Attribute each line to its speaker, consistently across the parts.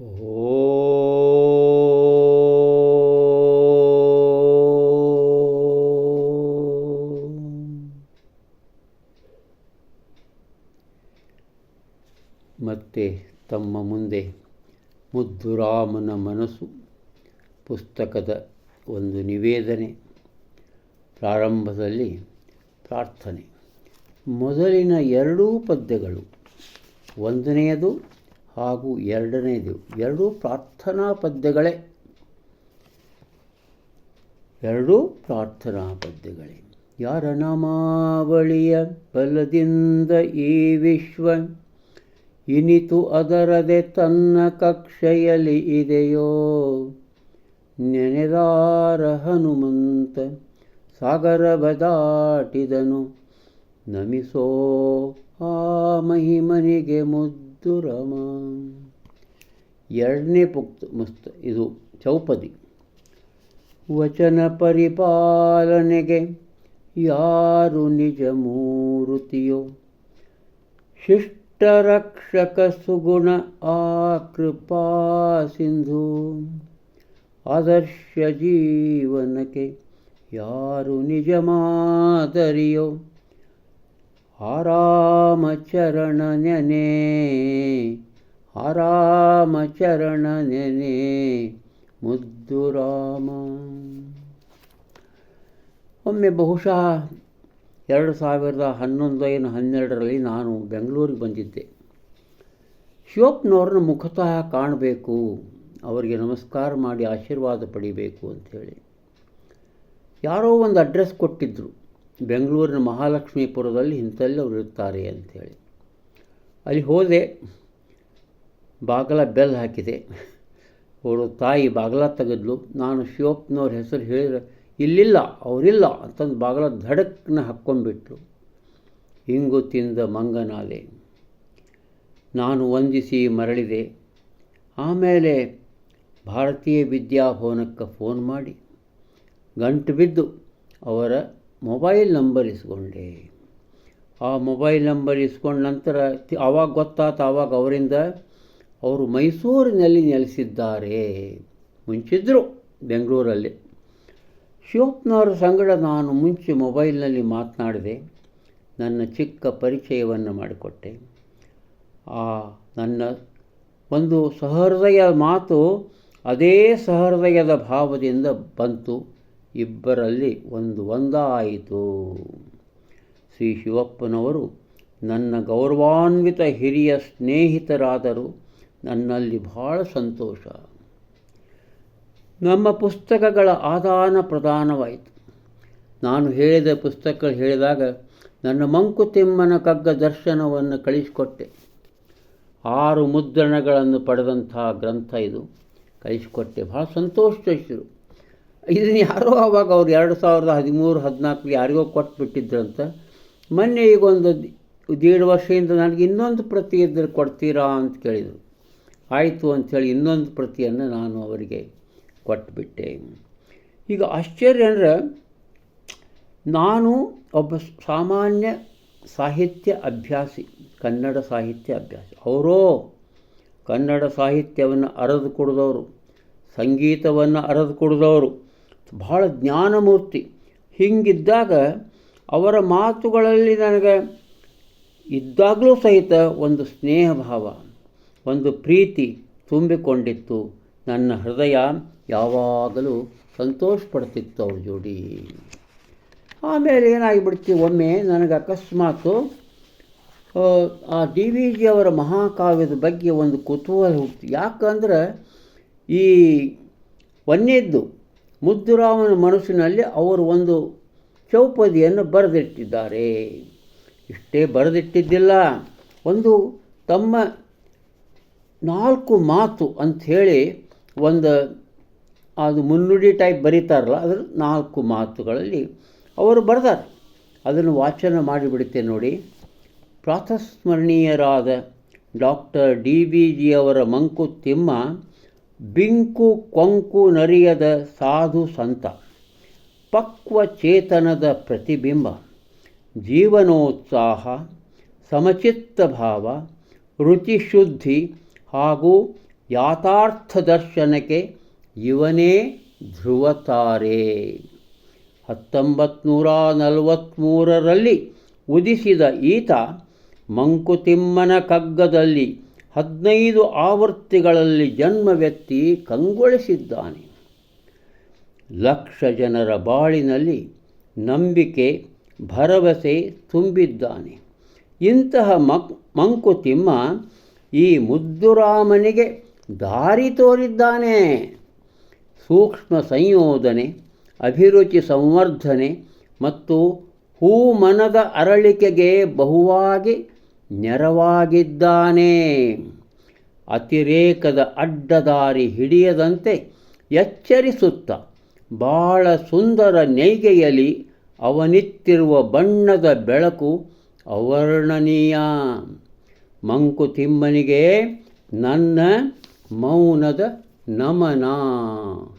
Speaker 1: ಮತ್ತೆ ತಮ್ಮ ಮುಂದೆ ಮುದ್ದುರಾಮನ ಮನಸ್ಸು ಪುಸ್ತಕದ ಒಂದು ನಿವೇದನೆ ಪ್ರಾರಂಭದಲ್ಲಿ ಪ್ರಾರ್ಥನೆ. ಮೊದಲಿನ ಎರಡೂ ಪದ್ಯಗಳು ಒಂದನೆಯದು ಹಾಗೂ ಎರಡನೇದು, ಎರಡೂ ಪ್ರಾರ್ಥನಾ ಪದ್ಯಗಳೇ ಎರಡೂ ಪ್ರಾರ್ಥನಾ ಪದ್ಯಗಳೇ ಯಾರ ನಾಮಾವಳಿಯ ಬಲದಿಂದ ಈ ವಿಶ್ವ ಇನಿತು ಅದರದೆ ತನ್ನ ಕಕ್ಷೆಯಲ್ಲಿ ಇದೆಯೋ? ನೆನೆದಾರ ಹನುಮಂತ ಸಾಗರ ಬದಾಟಿದನು. ನಮಿಸೋ ಆ ಮಹಿಮನಿಗೆ ಮುದ್ದು. ರಮ ಎರಡನೇ ಪುಕ್ತ ಮಸ್ತ್, ಇದು ಚೌಪದಿ. ವಚನ ಪರಿಪಾಲನೆಗೆ ಯಾರು ನಿಜ ಮೂರುತಿಯೋ? ಶಿಷ್ಟರಕ್ಷಕ ಸುಗುಣ ಆ ಕೃಪಾ ಸಿಂಧು. ಆದರ್ಶ ಜೀವನಕ್ಕೆ ಯಾರು ನಿಜ ಮಾದರಿಯೋ? ಆರಾಮಚರಣ ನೆನೆ ಆರಾಮಚರಣ ನೆನೆ ಮುದ್ದು ರಾಮ. ಒಮ್ಮೆ ಬಹುಶಃ ಎರಡು ಸಾವಿರದ ಹನ್ನೊಂದು ಹನ್ನೆರಡರಲ್ಲಿ ನಾನು ಬೆಂಗಳೂರಿಗೆ ಬಂದಿದ್ದೆ. ಶಿವಪ್ಪನವ್ರನ್ನ ಮುಖತಃ ಕಾಣಬೇಕು, ಅವರಿಗೆ ನಮಸ್ಕಾರ ಮಾಡಿ ಆಶೀರ್ವಾದ ಪಡಿಬೇಕು ಅಂಥೇಳಿ. ಯಾರೋ ಒಂದು ಅಡ್ರೆಸ್ ಕೊಟ್ಟಿದ್ದರು ಬೆಂಗಳೂರಿನ ಮಹಾಲಕ್ಷ್ಮೀಪುರದಲ್ಲಿ ಅವರು ಇರ್ತಾರೆ ಅಂಥೇಳಿ. ಅಲ್ಲಿ ಹೋದೆ, ಬಾಗಲ ಬೆಲ್ ಹಾಕಿದೆ. ಅವರು ತಾಯಿ ಬಾಗಲ ತೆಗೆದ್ಲು. ನಾನು ಶಿವಪ್ಪನವ್ರ ಹೆಸರು ಹೇಳಿದ್ರೆ, ಇಲ್ಲಿಲ್ಲ, ಅವರಿಲ್ಲ ಅಂತಂದು ಬಾಗಲ ಧಡಕ್ನ ಹಾಕ್ಕೊಂಡ್ಬಿಟ್ರು. ಹಿಂಗು ತಿಂದ ಮಂಗನಾಲೆ ನಾನು ವಂದಿಸಿ ಮರಳಿದೆ. ಆಮೇಲೆ ಭಾರತೀಯ ವಿದ್ಯಾಭವನಕ್ಕೆ ಫೋನ್ ಮಾಡಿ. ಗಂಟು ಬಿದ್ದು ಅವರ ಮೊಬೈಲ್ ನಂಬರ್ ಇಸ್ಕೊಂಡೆ. ಆ ಮೊಬೈಲ್ ನಂಬರ್ ಇಸ್ಕೊಂಡ ನಂತರ ಆವಾಗ ಗೊತ್ತಾತ ಆವಾಗ ಅವರಿಂದ ಅವರು ಮೈಸೂರಿನಲ್ಲಿ ನೆಲೆಸಿದ್ದಾರೆ ಮುಂಚಿದ್ದರು ಬೆಂಗಳೂರಲ್ಲಿ. ಶಿವಪ್ಪನವರ ಸಂಗಡ ನಾನು ಮುಂಚೆ ಮೊಬೈಲ್ನಲ್ಲಿ ಮಾತನಾಡಿದೆ. ನನ್ನ ಚಿಕ್ಕ ಪರಿಚಯವನ್ನು ಮಾಡಿಕೊಟ್ಟೆ. ಆ ನನ್ನ ಒಂದು ಸಹೃದಯ ಮಾತು ಅದೇ ಸಹೃದಯದ ಭಾವದಿಂದ ಬಂತು. ಇಬ್ಬರಲ್ಲಿ ಒಂದು ಒಂದಾಯಿತು. ಶ್ರೀ ಶಿವಪ್ಪನವರು ನನ್ನ ಗೌರವಾನ್ವಿತ ಹಿರಿಯ ಸ್ನೇಹಿತರಾದರು. ನನ್ನಲ್ಲಿ ಬಹಳ ಸಂತೋಷ. ನಮ್ಮ ಪುಸ್ತಕಗಳ ಆದಾನ ಪ್ರದಾನವಾಯಿತು. ನಾನು ಹೇಳಿದ ಪುಸ್ತಕ ಹೇಳಿದಾಗ ನನ್ನ ಮಂಕುತಿಮ್ಮನ ಕಗ್ಗ ದರ್ಶನವನ್ನು ಕಳಿಸಿಕೊಟ್ಟೆ. ಆರು ಮುದ್ರಣಗಳನ್ನು ಪಡೆದಂತಹ ಗ್ರಂಥ ಇದು. ಕಳಿಸಿಕೊಟ್ಟೆ. ಬಹಳ ಸಂತೋಷಿಸಿದರು ಇದನ್ನು ಯಾರೋ ಅವಾಗ ಅವ್ರು ಎರಡು ಸಾವಿರದ ಹದಿಮೂರು ಹದಿನಾಲ್ಕು ಯಾರಿಗೋ ಕೊಟ್ಬಿಟ್ಟಿದ್ರಂತ. ಮೊನ್ನೆ ಈಗ ಒಂದು ದೇಡು ವರ್ಷದಿಂದ ನನಗೆ ಇನ್ನೊಂದು ಪ್ರತಿ ಇದ್ರೆ ಕೊಡ್ತೀರಾ ಅಂತ ಕೇಳಿದರು. ಆಯಿತು ಅಂಥೇಳಿ ಇನ್ನೊಂದು ಪ್ರತಿಯನ್ನು ನಾನು ಅವರಿಗೆ ಕೊಟ್ಬಿಟ್ಟೆ. ಈಗ ಆಶ್ಚರ್ಯ ಅಂದರೆ ನಾನು ಒಬ್ಬ ಸಾಮಾನ್ಯ ಸಾಹಿತ್ಯ ಅಭ್ಯಾಸಿ, ಕನ್ನಡ ಸಾಹಿತ್ಯ ಅಭ್ಯಾಸಿ. ಅವರೋ ಕನ್ನಡ ಸಾಹಿತ್ಯವನ್ನು ಅರದು ಕುಡಿದವರು, ಸಂಗೀತವನ್ನು ಅರದು ಕುಡಿದವರು ಭಾಳ ಜ್ಞಾನಮೂರ್ತಿ. ಹಿಂಗಿದ್ದಾಗ ಅವರ ಮಾತುಗಳಲ್ಲಿ ನನಗೆ ಇದ್ದಾಗಲೂ ಸಹಿತ ಒಂದು ಸ್ನೇಹ ಭಾವ ಒಂದು ಪ್ರೀತಿ ತುಂಬಿಕೊಂಡಿತ್ತು. ನನ್ನ ಹೃದಯ ಯಾವಾಗಲೂ ಸಂತೋಷ ಪಡ್ತಿತ್ತು ಅವ್ರ ಜೋಡಿ. ಆಮೇಲೆ ಏನಾಗಿಬಿಡ್ತಿ, ಒಮ್ಮೆ ನನಗೆ ಅಕಸ್ಮಾತು, ಆ ಡಿ ವಿ ಜಿ ಅವರ ಮಹಾಕಾವ್ಯದ ಬಗ್ಗೆ ಒಂದು ಕುತೂಹಲ ಹುಟ್ಟಿತು. ಯಾಕಂದ್ರೆ ಈ ಒಂದೇದ್ದು ಮುದ್ದುರಾಮನ ಮನಸ್ಸಿನಲ್ಲಿ ಅವರು ಒಂದು ಚೌಪದಿಯನ್ನು ಬರೆದಿಟ್ಟಿದ್ದಾರೆ. ಇಷ್ಟೇ ಬರೆದಿಟ್ಟಿದ್ದಿಲ್ಲ. ಒಂದು ತಮ್ಮ ನಾಲ್ಕು ಮಾತು ಅಂಥೇಳಿ ಒಂದು ಅದು ಮುನ್ನುಡಿ ಟೈಪ್ ಬರೀತಾರಲ್ಲ, ಅದರ ನಾಲ್ಕು ಮಾತುಗಳಲ್ಲಿ ಅವರು ಬರೆದಾರೆ. ಅದನ್ನು ವಾಚನ ಮಾಡಿಬಿಡುತ್ತೇನೆ ನೋಡಿ. ಪ್ರಾತಸ್ಮರಣೀಯರಾದ ಡಾಕ್ಟರ್ ಡಿ ಬಿ ಜಿಯವರ ಮಂಕುತಿಮ್ಮ ಬಿಂಕು ಕೊಂಕು ನರಿಯದ ಸಾಧು ಸಂತ. ಪಕ್ವ ಚೇತನದ ಪ್ರತಿಬಿಂಬ. ಜೀವನೋತ್ಸಾಹ, ಸಮಚಿತ್ತ ಭಾವ ರುಚಿಶುದ್ಧಿ ಹಾಗೂ ಯಾಥಾರ್ಥ ದರ್ಶನಕ್ಕೆ ಇವನೇ ಧ್ರುವತಾರೆ. ಹತ್ತೊಂಬತ್ನೂರ ನಲವತ್ತ್ಮೂರರಲ್ಲಿ ಉದಿಸಿದ ಈತ ಮಂಕುತಿಮ್ಮನ ಕಗ್ಗದಲ್ಲಿ ಹದಿನೈದು ಆವೃತ್ತಿಗಳಲ್ಲಿ ಜನ್ಮವೆತ್ತಿ ಕಂಗೊಳಿಸಿದ್ದಾನೆ. ಲಕ್ಷ ಜನರ ಬಾಳಿನಲ್ಲಿ ನಂಬಿಕೆ, ಭರವಸೆ ತುಂಬಿದ್ದಾನೆ. ಇಂತಹ ಮಕ್ ಮಂಕುತಿಮ್ಮ ಈ ಮುದ್ದುರಾಮನಿಗೆ ದಾರಿ ತೋರಿದ್ದಾನೆ. ಸೂಕ್ಷ್ಮ ಸಂಯೋಧನೆ, ಅಭಿರುಚಿ ಸಂವರ್ಧನೆ ಮತ್ತು ಹೂಮನದ ಅರಳಿಕೆಗೆ ಬಹುವಾಗಿ ನೆರವಾಗಿದ್ದಾನೆ. ಅತಿರೇಕದ ಅಡ್ಡದಾರಿ ಹಿಡಿಯದಂತೆ ಎಚ್ಚರಿಸುತ್ತ ಬಹಳ ಸುಂದರ ನೇಯ್ಗೆಯಲ್ಲಿ ಅವನಿತ್ತಿರುವ ಬಣ್ಣದ ಬೆಳಕು ಅವರ್ಣನೀಯ. ಮಂಕುತಿಮ್ಮನಿಗೆ ನನ್ನ ಮೌನದ ನಮನ.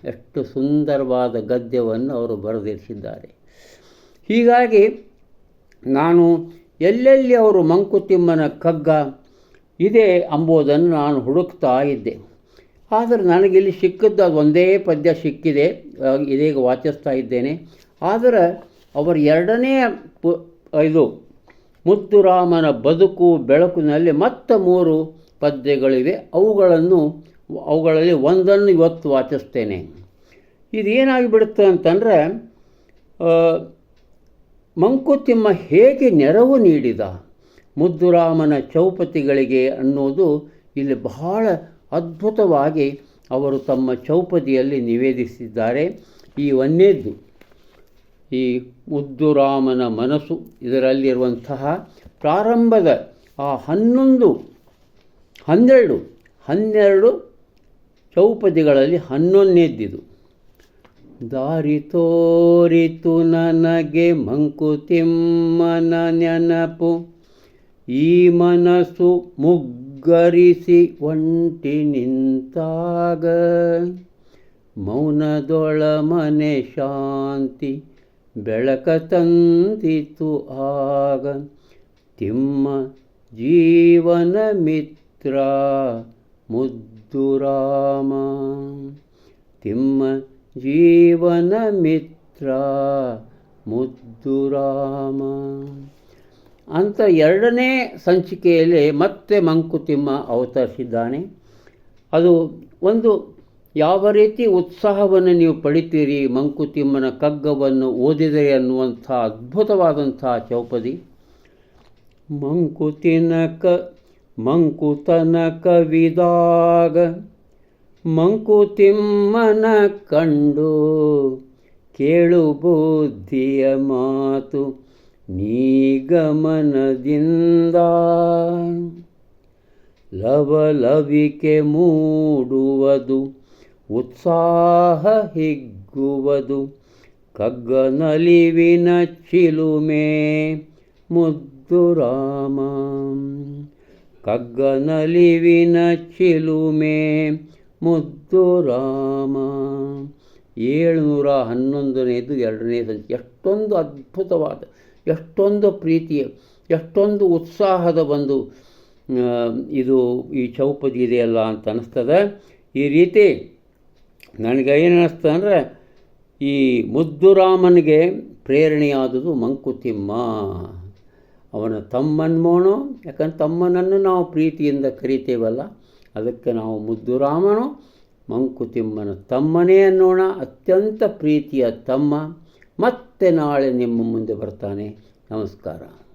Speaker 1: ಎಷ್ಟು ಸುಂದರವಾದ ಗದ್ಯವನ್ನು ಅವರು ಬರೆದಿರಿಸಿದ್ದಾರೆ. ಹೀಗಾಗಿ ನಾನು ಎಲ್ಲೆಲ್ಲಿ ಅವರು ಮಂಕುತಿಮ್ಮನ ಕಗ್ಗ, ಇದೆ ಅಂಬುದನ್ನು ನಾನು ಹುಡುಕ್ತಾ ಇದ್ದೆ. ಆದರೆ ನನಗಿಲ್ಲಿ ಸಿಕ್ಕಿದ್ದು ಅದು ಒಂದೇ ಪದ್ಯ ಸಿಕ್ಕಿದೆ. ಇದೀಗ ವಾಚಿಸ್ತಾ ಇದ್ದೇನೆ. ಆದರೆ ಅವರ ಎರಡನೇ ಪು, ಇದು ಮುತ್ತುರಾಮನ ಬದುಕು ಬೆಳಕಿನಲ್ಲಿ ಮತ್ತೆ ಮೂರು ಪದ್ಯಗಳಿವೆ. ಅವುಗಳನ್ನು, ಅವುಗಳಲ್ಲಿ ಒಂದನ್ನು ಇವತ್ತು ವಾಚಿಸ್ತೇನೆ. ಇದೇನಾಗಿಬಿಡುತ್ತೆ ಅಂತಂದರೆ ಮಂಕುತಿಮ್ಮ ಹೇಗೆ ನೆರವು ನೀಡಿದ? ಮುದ್ದುರಾಮನ ಚೌಪತಿಗಳಿಗೆ ಅನ್ನೋದು ಇಲ್ಲಿ ಬಹಳ ಅದ್ಭುತವಾಗಿ ಅವರು ತಮ್ಮ ಚೌಪದಿಯಲ್ಲಿ ನಿವೇದಿಸಿದ್ದಾರೆ. ಈ ಒಂದೇದ್ದು, ಈ ಮುದ್ದುರಾಮನ ಮನಸ್ಸು ಇದರಲ್ಲಿರುವಂತಹ ಪ್ರಾರಂಭದ ಆ ಹನ್ನೊಂದು, ಹನ್ನೆರಡು ಹನ್ನೆರಡು ಚೌಪದಿಗಳಲ್ಲಿ ಹನ್ನೊಂದನೇದ್ದಿದು ದಾರಿ ತೋರಿತು ನನಗೆ ಮಂಕುತಿಮ್ಮನ ನೆನಪು. ಈ ಮನಸ್ಸು ಮುಗ್ಗರಿಸಿ ಒಂಟಿ ನಿಂತಾಗ. ಮೌನದೊಳ ಮನೆ ಶಾಂತಿ ಬೆಳಕ ತಂದಿತು ಆಗ. ತಿಮ್ಮ ಜೀವನ ಮಿತ್ರ ಮುದ್ದುರಾಮ ತಿಮ್ಮ ಜೀವನ ಮಿತ್ರ ಮುದ್ದುರಾಮ ಅಂತ ಎರಡನೇ ಸಂಚಿಕೆಯಲ್ಲಿ ಮತ್ತೆ ಮಂಕುತಿಮ್ಮ ಅವತರಿಸಿದ್ದಾನೆ. ಅದು ಒಂದು ಯಾವ ರೀತಿ ಉತ್ಸಾಹವನ್ನು ನೀವು ಪಡಿತೀರಿ ಮಂಕುತಿಮ್ಮನ ಕಗ್ಗವನ್ನು ಓದಿದರೆ ಅನ್ನುವಂಥ ಅದ್ಭುತವಾದಂಥ ಚೌಪದಿ. ಮಂಕುತಿನ ಕ ಮಂಕುತನ ಕವಿದಾಗ ಮಂಕುತಿಮ್ಮನ ಕಂಡು ಕೇಳು ಬುದ್ಧಿಯ ಮಾತು ನೀಗಮನದಿಂದ. ಲವಲವಿಕೆ ಮೂಡುವುದು, ಉತ್ಸಾಹ ಹಿಗ್ಗುವುದು, ಕಗ್ಗನಲಿವಿನ ಚಿಲುಮೆ ಮುದ್ದುರಾಮ ಕಗ್ಗನಲಿವಿನ ಚಿಲುಮೆ ಮುದ್ದುರಾಮ ಏಳುನೂರ ಹನ್ನೊಂದನೇದು ಎರಡನೇ ಸಂಖ್ಯೆ ಎಷ್ಟೊಂದು ಅದ್ಭುತವಾದ, ಎಷ್ಟೊಂದು ಪ್ರೀತಿಯ, ಎಷ್ಟೊಂದು ಉತ್ಸಾಹದ ಒಂದು ಇದು ಈ ಚೌಪದಿ ಇದೆಯಲ್ಲ ಅಂತ ಅನ್ನಿಸ್ತದೆ ಈ ರೀತಿ ನನಗೆ ಏನು ಅನ್ನಿಸ್ತು ಅಂದರೆ, ಈ ಮುದ್ದುರಾಮನಿಗೆ ಪ್ರೇರಣೆಯಾದುದು ಮಂಕುತಿಮ್ಮ. ಅವನ ತಮ್ಮನ್ಮೋನು ಯಾಕಂದ್ರೆ ತಮ್ಮನನ್ನು ನಾವು ಪ್ರೀತಿಯಿಂದ ಕರಿತೇವಲ್ಲ. ಅದಕ್ಕೆ ನಾವು ಮುದ್ದುರಾಮನು ಮಂಕುತಿಮ್ಮನ ತಮ್ಮನೇ ಅನ್ನೋಣ, ಅತ್ಯಂತ ಪ್ರೀತಿಯ ತಮ್ಮ. ಮತ್ತೆ ನಾಳೆ ನಿಮ್ಮ ಮುಂದೆ ಬರ್ತಾನೆ. ನಮಸ್ಕಾರ.